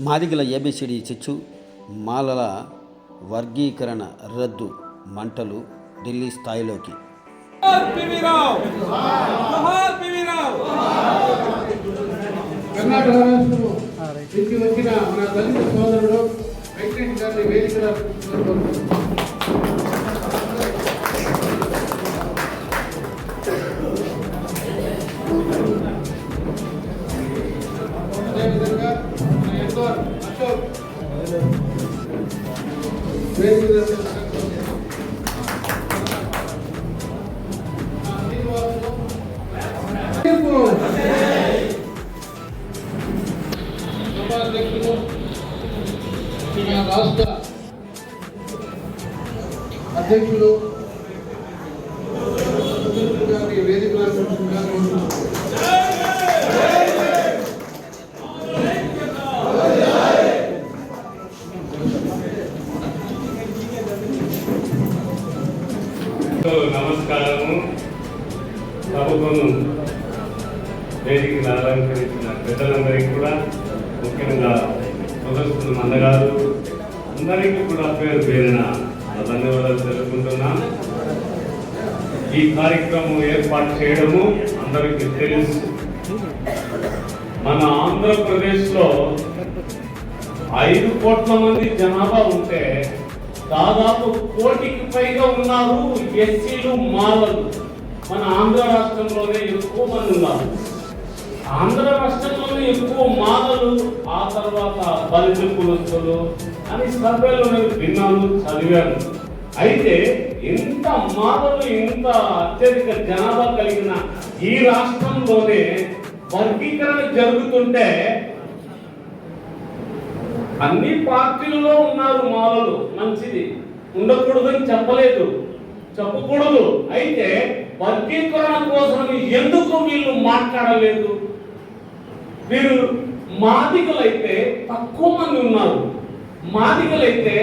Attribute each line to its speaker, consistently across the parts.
Speaker 1: మాదిగల ఏబిసిడి చిచ్చు మాలల వర్గీకరణ రద్దు మంటలు ఢిల్లీ స్థాయిలోకి.
Speaker 2: జోహార్ పివి రావు జోహార్ పివి రావు
Speaker 3: కర్ణాటక రాష్ట్రం నుంచి వచ్చిన మన దళిత సోదరుడు వెంకటేష్ గారిని వేదిక సభాధ్యక్షులు మన రాష్ట్ర అధ్యక్షులు గారి వేదిక
Speaker 4: నమస్కారము. ప్రభుత్వం వేదికను అలంకరించిన పెద్దలందరికీ కూడా ముఖ్యంగా ప్రదర్శన మందగారు అందరికీ కూడా పేరు పేరిన ధన్యవాదాలు తెలుపుకుంటున్నాను ఈ కార్యక్రమం ఏర్పాటు చేయడము అందరికీ తెలుసు. మన ఆంధ్రప్రదేశ్లో ఐదు కోట్ల మంది జనాభా ఉంటే దాదాపు కోటికి పైగా ఉన్నారు ఎస్సీలు మాలలు. మన ఆంధ్ర రాష్ట్రంలోనే ఎక్కువ మంది ఉన్నారు. ఆంధ్ర రాష్ట్రంలోనే ఎక్కువ మాలలు ఆ తర్వాత బలిత కులస్తులు అని సర్వేలో నేను విన్నాను చదివాను. అయితే ఇంత మాటలు ఇంత అత్యధిక జనాభా కలిగిన ఈ రాష్ట్రంలోనే వర్గీకరణ జరుగుతుంటే అన్ని పార్టీలలో ఉన్నారు మాలలు. మంచిది. ఉండకూడదని చెప్పలేదు. చెప్పకూడదు. అయితే వర్గీకరణ కోసం ఎందుకు వీళ్ళు మాట్లాడలేదు? వీరు మాదికలైతే తక్కువ మంది ఉన్నారు. మాదికలైతే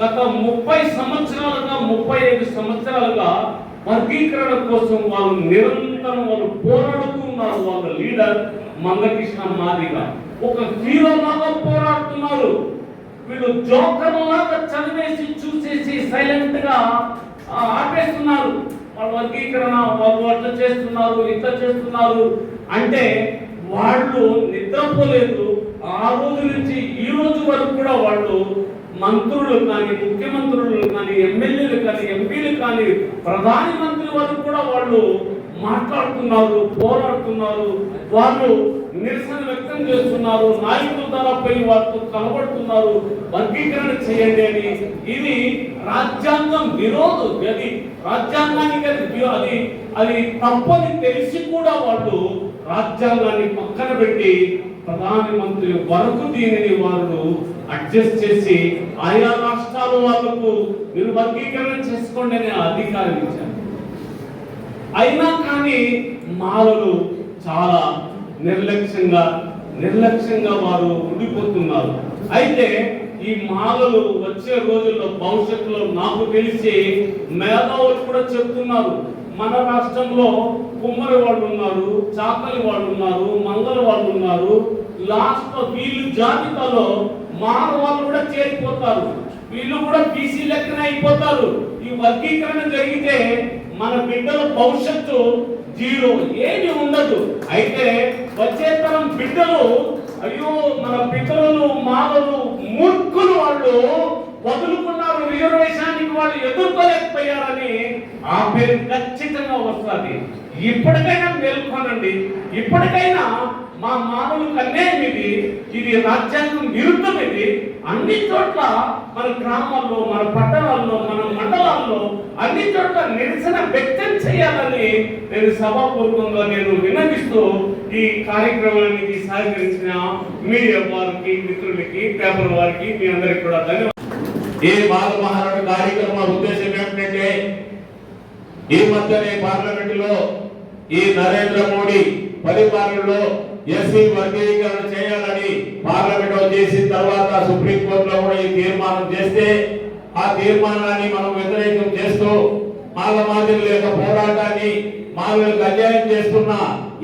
Speaker 4: గత ముప్పై సంవత్సరాలుగా ముప్పై ఐదు సంవత్సరాలుగా వర్గీకరణ కోసం వాళ్ళు నిరంతరం వాళ్ళు పోరాడుతూ ఉన్నారు. వాళ్ళ లీడర్ మందకృష్ణ మాదిగ. ఒక హీరో లాగా పోరాడుతున్నారు. వీళ్ళు జోకర్ లాగా చదివేసి చూసేసి సైలెంట్గా ఆపేస్తున్నారు. వాళ్ళ వర్గీకరణ వాళ్ళు అట్లా చేస్తున్నారు ఇట్లా చేస్తున్నారు. అంటే వాళ్ళు నిద్రపోలేదు. ఆ రోజు నుంచి ఈ రోజు వరకు కూడా వాళ్ళు మంత్రులు కానీ ముఖ్యమంత్రులు కానీ ఎమ్మెల్యేలు కానీ ఎంపీలు కానీ ప్రధాని మంత్రి వరకు కూడా వాళ్ళు మాట్లాడుతున్నారు పోరాడుతున్నారు. వాళ్ళు నిరసన వ్యక్తం చేస్తున్నారు. నాయకుల ద్వారా పోయి వారితో కలబడుతున్నారు వర్గీకరణ చేయండి అని. ఇది రాజ్యాంగం విరోధం అది రాజ్యాంగానికి అది అది అది తప్పని తెలిసి కూడా వాళ్ళు రాజ్యాంగాన్ని పక్కన పెట్టి ప్రధానమంత్రి వరకు దీనిని వాళ్ళు అడ్జస్ట్ చేసి ఆయా రాష్ట్రాల వాళ్ళకు మీరు వర్గీకరణ చేసుకోండి అనే అధికారం ఇచ్చారు. అయినా కానీ మాలలు చాలా నిర్లక్ష్యంగా నిర్లక్ష్యంగా వారు ఉండిపోతున్నారు. అయితే ఈ మాలలు వచ్చే రోజుల్లో భవిష్యత్తులో నాకు తెలిసి మేధావులు కూడా చెప్తున్నారు. మన రాష్ట్రంలో కుమ్మరి వాళ్ళు ఉన్నారు చాకలి వాళ్ళు ఉన్నారు మంగళ వాళ్ళు ఉన్నారు. లాస్ట్ వీళ్ళు జాబితాలో మాల వాళ్ళు కూడా చేరిపోతారు. వీళ్ళు కూడా బీసీ లెక్కన అయిపోతారు. ఈ వర్గీకరణ జరిగితే మన బిడ్డల భవిష్యత్తు జీరో ఏమి ఉండదు. అయితే వచ్చే తరం బిడ్డలు అయ్యో మన పితరులు మామలు మూర్ఖులు వాళ్ళు వదులుకున్నారు రిజర్వేషన్కి వాళ్ళు ఎదుర్కోలేకపోయారని ఆ పేరు ఖచ్చితంగా వస్తుంది. ఇప్పటికైనా మేల్కొనండి. ఇప్పటికైనా మా మానవులకు అన్యాయం ఇది? ఇది రాజ్యాంగం విరుద్ధం ఇది? అన్ని చోట్ల మన గ్రామాల్లో మన పట్టణాల్లో మన మండలాల్లో అన్ని చోట్ల నిరసన వ్యక్తం చేయాలని నేను సభాపూర్వకంగా నేను విన్నవిస్తూ ఈ కార్యక్రమానికి సహకరించిన మీడియా వారికి మిత్రులకి పేపర్ వారికి మీ అందరికి కూడా ధన్యవాదాలు.
Speaker 5: ఈ బాల మహారాజు కార్యక్రమ ఉద్దేశం ఏమిటంటే ఈ మధ్యనే పార్లమెంట్లో ఈ నరేంద్ర మోడీ పరిపాలనలో ఎస్సీ వర్గీకరణ చేయాలని పార్లమెంట్ చేసిన తర్వాత సుప్రీం కోర్టులో కూడా ఈ తీర్మానం చేస్తే ఆ తీర్మానాన్ని మనం వ్యతిరేకం చేస్తూ మాల మాదిరి లేక పోరాటాన్ని మాలకు అన్యాయం చేస్తున్న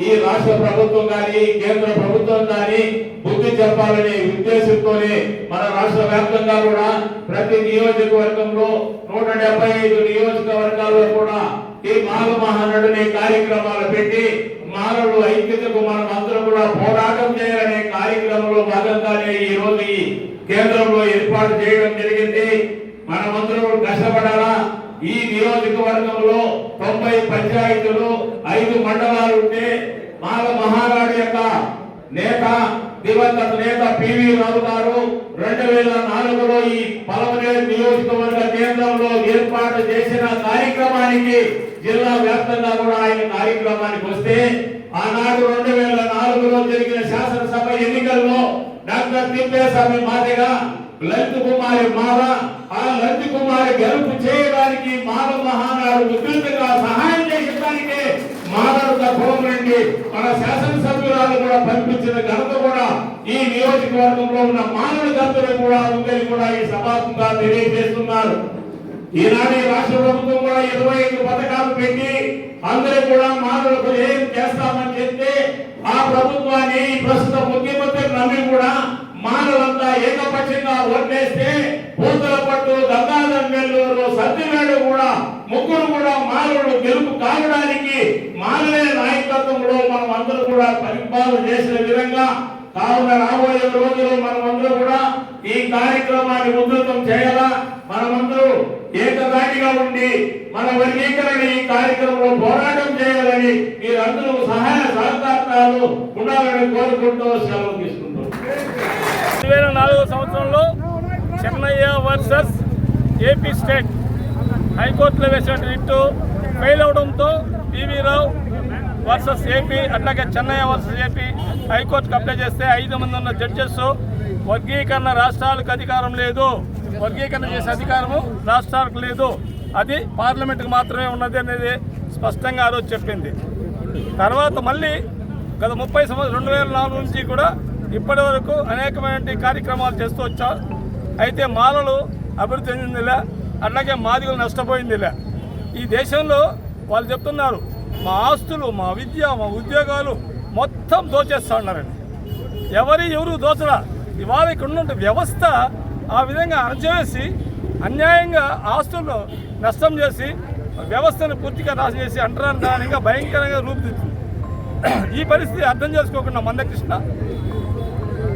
Speaker 5: ఈ రాష్ట్ర ప్రభుత్వం కానీ కేంద్ర ప్రభుత్వం కానీ బుద్ధి చెప్పాలనే ఉద్దేశంతోనే మన రాష్ట్ర వ్యాప్తంగా కూడా ప్రతి నియోజకవర్గంలో నూట డెబ్బై ఐదు నియోజకవర్గాల్లో కూడా ఈ మాల మహానడునే కార్యక్రమాలు పెట్టి మానవుడు ఐక్యతకు మనం అందరం కూడా పోరాటం చేయాలనే కార్యక్రమంలో భాగంగానే ఈ రోజు ఈ కేంద్రంలో ఏర్పాటు చేయడం జరిగింది. మనమందరం కష్టపడాలా? ఈ నియోజకవర్గంలో తొంభై పంచాయతీలు ఐదు మండలాలు ఉంటే మాల మహానాడు యొక్క నేత దివంగత నేత పివి రావు గారు రెండు వేల నాలుగులో ఈ పలమనేరు నియోజకవర్గ కేంద్రంలో ఏర్పాటు చేసిన కార్యక్రమానికి జిల్లా వ్యాప్తంగా కూడా ఆయన కార్యక్రమానికి వస్తే ఆనాడు రెండు వేల నాలుగులో జరిగిన శాసనసభ ఎన్నికల్లో డాక్టర్ తిప్పేస్వామి మాదిగా లలిత్ కుమారి మాల ఆ నంది కుమారి గెలుపు చేయడానికి మాధవ మహానాడు విస్తృతంగా సహాయం చేయడానికే మాధవ తత్వం నుండి మన శాసనసభ్యురాలు కూడా పంపించిన ఘనత కూడా ఈ నియోజకవర్గంలో ఉన్న మానవ దంతులు కూడా ఉందని కూడా ఈ సభాముఖంగా తెలియజేస్తున్నారు. ఈనాడు రాష్ట్ర ప్రభుత్వం కూడా ఇరవై ఐదు పథకాలు పెట్టి అందరూ కూడా మానవులకు ఏం చేస్తామని చెప్తే ఆ ప్రభుత్వాన్ని ప్రస్తుత ముఖ్యమంత్రి నమ్మి కూడా మానవంతా ఏకపక్షంగా ఓట్లేస్తే పూతల పట్టు గంగాధర్ నెల్లూరు సత్యవేడు కూడా ముగ్గురు కూడా మానవుడు గెలుపు కావడానికి మానవే నాయకత్వంలో మనం అందరూ కూడా పరిపాలన చేసిన విధంగా కావున రాబోయే రోజుల్లో మనమందరూ కూడా ఈ కార్యక్రమాన్ని ఉధృతం చేయాలా? మనమందరూ ఏకదాటిగా ఉండి మన వర్గీకరణ ఈ కార్యక్రమంలో పోరాటం చేయాలని మీరందరూ సహాయ సహకారాలు ఉండాలని కోరుకుంటూ సెలవు తీసుకుంటారు
Speaker 6: రెండు వేల నాలుగో సంవత్సరంలో చెన్నయ్య వర్సెస్ ఏపీ స్టేట్ హైకోర్టులో వేసిన రిట్టు ఫెయిల్ అవడంతో పివి రావు వర్సెస్ ఏపీ అట్లాగే చెన్నయ్య వర్సెస్ ఏపీ హైకోర్టుకు అప్లై చేస్తే ఐదు మంది ఉన్న జడ్జెస్ వర్గీకరణ రాష్ట్రాలకు అధికారం లేదు. వర్గీకరణ చేసే అధికారము రాష్ట్రాలకు లేదు. అది పార్లమెంట్కి మాత్రమే ఉన్నది అనేది స్పష్టంగా ఆ రోజు చెప్పింది. తర్వాత మళ్ళీ గత ముప్పై సంవత్సరం రెండు వేల నాలుగు నుంచి కూడా ఇప్పటి వరకు అనేకమైన కార్యక్రమాలు చేస్తూ వచ్చారు అయితే మాలలు అభివృద్ధి చెందిందిలే అట్లాగే మాదిగలు నష్టపోయిందిలే. ఈ దేశంలో వాళ్ళు చెప్తున్నారు మా ఆస్తులు మా విద్య మా ఉద్యోగాలు మొత్తం దోచేస్తా ఉన్నారండి. ఎవరి ఎవరు దోచరా? ఇవాళ ఇక్కడ ఉన్న వ్యవస్థ ఆ విధంగా అణచివేసి అన్యాయంగా ఆస్తులను నష్టం చేసి వ్యవస్థను పూర్తిగా నాశం చేసి అంటరానిగా భయంకరంగా రూపుదిద్దుతుంది ఈ పరిస్థితి అర్థం చేసుకోకుండా మందకృష్ణ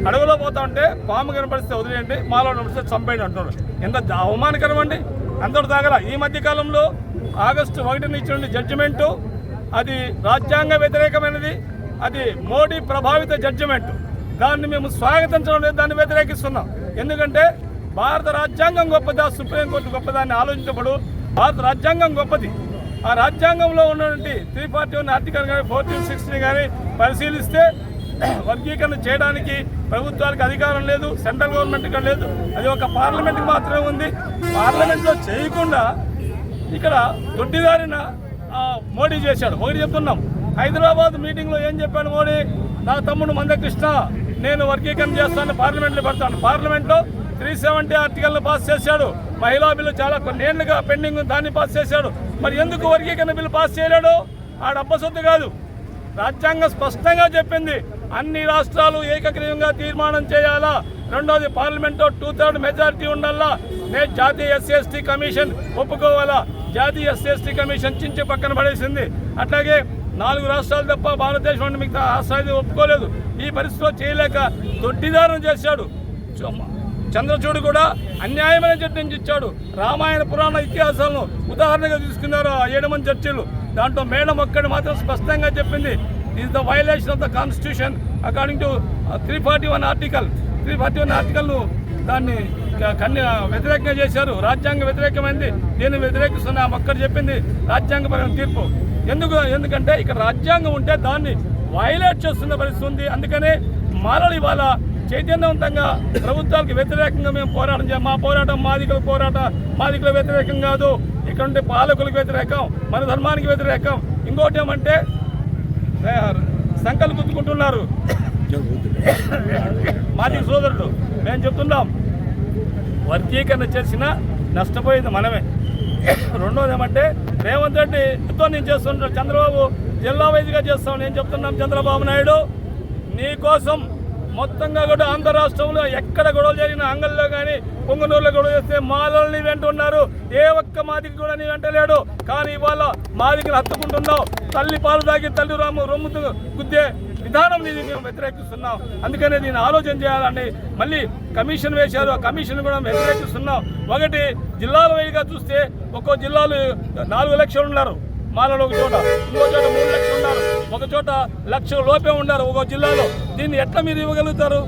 Speaker 6: అడవిలో పోతా ఉంటే పాము కనపడిస్తే వదిలేయండి మాలో నడిపిస్తే చంపేయండి అంటున్నాడు. ఎంత అవమానకరం అండి. అందరూ తాగల ఈ మధ్య కాలంలో ఆగస్టు ఒకటిని ఇచ్చిన జడ్జిమెంటు అది రాజ్యాంగ వ్యతిరేకమైనది అది మోడీ ప్రభావిత జడ్జిమెంట్. దాన్ని మేము స్వాగతించడం లేదు దాన్ని వ్యతిరేకిస్తున్నాం. ఎందుకంటే భారత రాజ్యాంగం గొప్పదా సుప్రీంకోర్టు గొప్పదాన్ని ఆలోచించబడు. భారత రాజ్యాంగం గొప్పది. ఆ రాజ్యాంగంలో ఉన్నటువంటి త్రీ ఫార్టీ వన్ ఆర్టికల్ కానీ ఫోర్టీన్ సిక్స్టీన్ కానీ పరిశీలిస్తే వర్గీకరణ చేయడానికి ప్రభుత్వానికి అధికారం లేదు సెంట్రల్ గవర్నమెంట్కి లేదు. అది ఒక పార్లమెంట్కి మాత్రమే ఉంది. పార్లమెంట్లో చేయకుండా ఇక్కడ దొడ్డిదారిన మోడీ చేశాడు. ఒకటి చెప్తున్నాం. హైదరాబాద్ మీటింగ్లో ఏం చెప్పాడు మోడీ? నా తమ్ముడు మందకృష్ణ నేను వర్గీకరణ చేస్తాను పార్లమెంట్లో పెడతాను. పార్లమెంట్లో త్రీ సెవెంటీ ఆర్టికల్ని పాస్ చేశాడు. మహిళా బిల్లు చాలా కొన్నేళ్ళుగా పెండింగ్ దాన్ని పాస్ చేశాడు. మరి ఎందుకు వర్గీకరణ బిల్లు పాస్ చేయలేడు? ఆ డబ్బ సొత్తు కాదు. రాజ్యాంగం స్పష్టంగా చెప్పింది. అన్ని రాష్ట్రాలు ఏకగ్రీవంగా తీర్మానం చేయాలా? రెండోది పార్లమెంట్లో టూ థర్డ్ మెజారిటీ ఉండాలా? నేను జాతీయ ఎస్సీ ఎస్టీ కమిషన్ ఒప్పుకోవాలా? జాతీయ ఎస్సీ ఎస్టీ కమిషన్ చించి పక్కన పడేసింది. అట్లాగే నాలుగు రాష్ట్రాలు తప్ప భారతదేశం మిగతా రాష్ట్రాలు ఒప్పుకోలేదు. ఈ పరిస్థితిలో చేయలేక దొడ్డిదారం చేశాడు. చొమ్మ- చంద్రచూడు కూడా అన్యాయమైన జడ్జిని ఇచ్చాడు. రామాయణ పురాణ ఇతిహాసాలను ఉదాహరణగా తీసుకున్నారు ఆ ఏడు మంది చర్చలు. దాంట్లో మేడం ఒక్కడి మాత్రం స్పష్టంగా చెప్పింది is the violation of the constitution according to three forty one article three forty one ఆర్టికల్ను దాన్ని కన్య వ్యతిరేకంగా చేశారు. రాజ్యాంగ వ్యతిరేకమైంది. దీన్ని వ్యతిరేకిస్తున్న ఆమె ఒక్కటి చెప్పింది రాజ్యాంగపరమైన తీర్పు. ఎందుకు ఎందుకంటే ఇక్కడ రాజ్యాంగం ఉంటే దాన్ని వైలేట్ చేస్తున్న పరిస్థితి ఉంది. అందుకనే మాలలు ఇవాళ చైతన్యవంతంగా ప్రభుత్వాలకు వ్యతిరేకంగా మేము పోరాటం చేయం మా పోరాటం మాదికల పోరాటం మాదికల వ్యతిరేకం కాదు. ఇక్కడ ఉండే పాలకులకు వ్యతిరేకం మన ధర్మానికి వ్యతిరేకం. ఇంకోటి ఏమంటే సంకలు గుద్దుకుంటున్నారు మాది సోదరుడు. మేము చెప్తున్నాం వర్గీకరణ చేసిన నష్టపోయింది మనమే. రెండోది ఏమంటే రేవంత్ రెడ్డి ఎంతో నేను చేస్తుంటాడు చంద్రబాబు జిల్లా వైద్యుగా చేస్తాం నేను చెప్తున్నాం చంద్రబాబు నాయుడు. నీ కోసం మొత్తంగా కూడా ఆంధ్ర రాష్ట్రంలో ఎక్కడ గొడవలు జరిగిన అంగల్లో కానీ పొంగనూరులో గొడవ చేస్తే మాలని వెంటున్నారు. ఏ ఒక్క మాదికి కూడా నీ వెంటలేడు కానీ ఇవాళ మాదికి హత్తుకుంటున్నావు. తల్లి పాలు తాగి తల్లి రాము రొమ్ముతు గుద్దే విధానం నీది మేము వ్యతిరేకిస్తున్నాం. అందుకనే దీన్ని ఆలోచన చేయాలని మళ్ళీ కమిషన్ వేశారు. ఆ కమిషన్ కూడా వ్యతిరేకిస్తున్నాం. ఒకటి జిల్లాల వైగా చూస్తే ఒక్కో జిల్లాలు నాలుగు లక్షలు ఉన్నారు. మాలలో ఒక చోట ఇంకో చోట మూడు లక్షలు ఉన్నారు. ఒక చోట లక్ష లోపే ఉన్నారు ఒక జిల్లాలో. దీన్ని ఎట్లా మీరు ఇవ్వగలుగుతారు?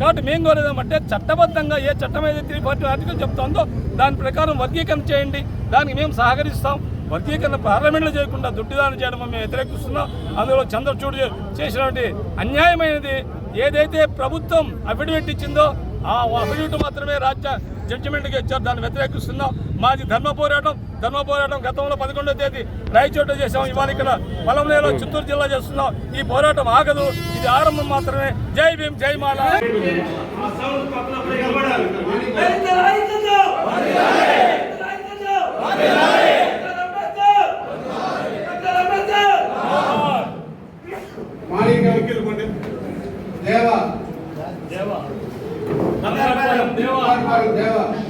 Speaker 6: కాబట్టి మేము కోరేదామంటే చట్టబద్ధంగా ఏ చట్టం అయితే త్రీ ఫార్టీ ఆర్టికల్ చెప్తుందో దాని ప్రకారం వర్గీకరణ చేయండి. దానికి మేము సహకరిస్తాం. వర్గీకరణ పార్లమెంట్లో చేయకుండా దుడ్డిదానం చేయడం మేము వ్యతిరేకిస్తున్నాం. అందులో చంద్రచూడు చేసినటువంటి అన్యాయమైనది ఏదైతే ప్రభుత్వం అఫిడవిట్ ఇచ్చిందో ఆ అఫిడవిట్ మాత్రమే రాజ్య జడ్జిమెంట్కి ఇచ్చారు దాన్ని వ్యతిరేకిస్తున్నాం. మాది ధర్మ పోరాటం. ధర్మ పోరాటం గతంలో పదకొండో తేదీ రాయచోట చేసాం ఇవాళ ఇక్కడ పొలంలో చిత్తూరు జిల్లా చేస్తున్నాం. ఈ పోరాటం ఆగదు. ఇది ఆరంభం మాత్రమే. జై భీమ్ జై మాల.
Speaker 3: దేవా
Speaker 6: దేవా దేవా
Speaker 3: దేవ